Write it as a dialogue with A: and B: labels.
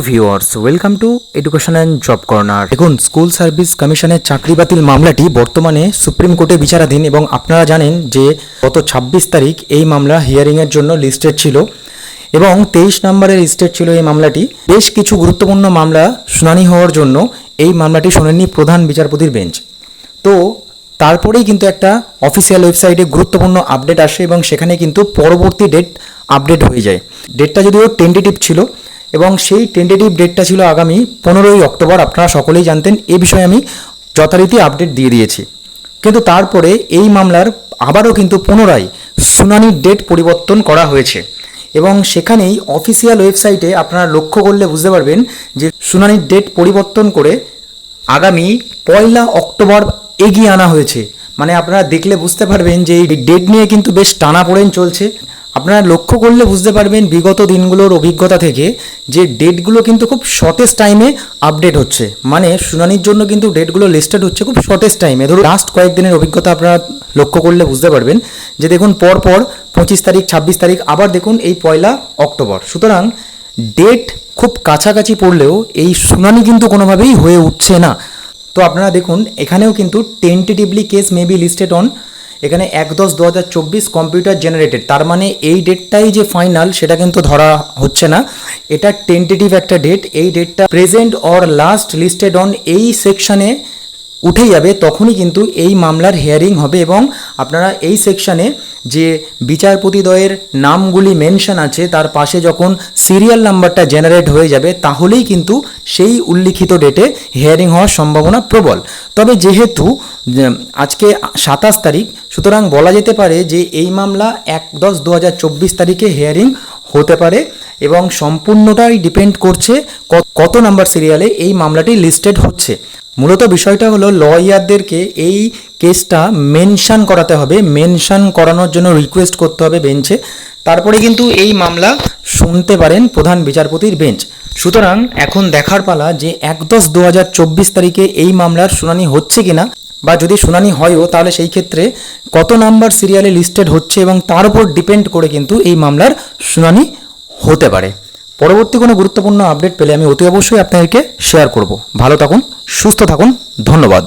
A: Viewers, welcome to education and job corner. দেখুন, school service কমিশনের চাকরি বাতিল মামলাটি বর্তমানে সুপ্রিম কোর্টে বিচারাধীন এবং আপনারা জানেন যে গত ছাব্বিশ তারিখ এই মামলা হিয়ারিংয়ের জন্য লিস্টেড ছিল এবং তেইশ নম্বরের লিস্টেড ছিল এই মামলাটি। বেশ কিছু গুরুত্বপূর্ণ মামলা শুনানি হওয়ার জন্য এই মামলাটি শোনেননি প্রধান বিচারপতির বেঞ্চ। তো, তারপরেই কিন্তু একটা অফিসিয়াল ওয়েবসাইটে গুরুত্বপূর্ণ আপডেট আসে এবং সেখানে কিন্তু পরবর্তী ডেট আপডেট হয়ে যায়। ডেটটা যদিও টেন্টেটিভ ছিল এবং সেই টেন্টেটিভ ডেটটা ছিল আগামী পনেরোই অক্টোবর। আপনারা সকলেই জানতেন, এ বিষয়ে আমি যথারীতি আপডেট দিয়ে দিয়েছি। কিন্তু তারপরে এই মামলার আবারও কিন্তু পুনরায় শুনানির ডেট পরিবর্তন করা হয়েছে। এবং সেখানেই অফিসিয়াল ওয়েবসাইটে আপনারা লক্ষ্য করলে বুঝতে পারবেন যে শুনানির ডেট পরিবর্তন করে আগামী পয়লা অক্টোবর এগিয়ে আনা হয়েছে। মানে আপনারা দেখলে বুঝতে পারবেন যে এই ডেট নিয়ে কিন্তু বেশ টানাপোড়েন চলছে। আপনারা লক্ষ্য করলে বুঝতে পারবেন বিগত দিনগুলোর অভিজ্ঞতা থেকে যে ডেটগুলো কিন্তু খুব শর্টেস্ট টাইমে আপডেট হচ্ছে। মানে শুনানির জন্য কিন্তু ডেটগুলো লিস্টেড হচ্ছে খুব শর্টেস্ট টাইমে ধরুন লাস্ট কয়েকদিনের অভিজ্ঞতা আপনারা লক্ষ্য করলে বুঝতে পারবেন যে দেখুন পর পর পঁচিশ তারিখ, ছাব্বিশ তারিখ, আবার দেখুন এই পয়লা অক্টোবর। সুতরাং ডেট খুব কাছাকাছি পড়লেও এই শুনানি কিন্তু কোনোভাবেই হয়ে উঠছে না। তো আপনারা দেখুন এখানেও কিন্তু tentatively case may be listed on এখানে এক দশ দু হাজার চব্বিশ কম্পিউটার জেনারেটেড তার মানে এই ডেটটাই যে ফাইনাল সেটা কিন্তু ধরা হচ্ছে না। এটা টেন্টেটিভ একটা ডেট এই ডেটটা present or last listed on এই সেকশানে উঠে যাবে, তখনই কিন্তু এই মামলার হেয়ারিং হবে এবং আপনারা এই সেকশানে যে বিচারপতিদ্বয়ের নামগুলি মেনশন আছে, তার পাশে যখন সিরিয়াল নাম্বারটা জেনারেট হয়ে যাবে, তাহলেই কিন্তু সেই উল্লিখিত ডেটে হিয়ারিং হওয়ার সম্ভাবনা প্রবল। তবে যেহেতু আজকে সাতাশ তারিখ, সুতরাং বলা যেতে পারে যে এই মামলা এক দশ দু তারিখে হিয়ারিং হতে পারে এবং সম্পূর্ণটাই ডিপেন্ড করছে কত নাম্বার সিরিয়ালে এই মামলাটি লিস্টেড হচ্ছে। মূলত বিষয়টা হলো লয়ারদেরকে এই কেসটা মেনশন করাতে হবে মেনশন করানোর জন্য রিকোয়েস্ট করতে হবে বেঞ্চে তারপরে কিন্তু এই মামলা শুনতে পারেন প্রধান বিচারপতির বেঞ্চ সুতরাং এখন দেখার পালা যে এক দশ দু তারিখে এই মামলার শুনানি হচ্ছে কিনা বা যদি শুনানি হয়ও, তাহলে সেই ক্ষেত্রে কত নাম্বার সিরিয়ালে লিস্টেড হচ্ছে এবং তার উপর ডিপেন্ড করে কিন্তু এই মামলার শুনানি হতে পারে। পরবর্তী কোনো গুরুত্বপূর্ণ আপডেট পেলে আমি অতি অবশ্যই আপনাদেরকে শেয়ার করব। ভালো থাকুন, সুস্থ থাকুন, ধন্যবাদ।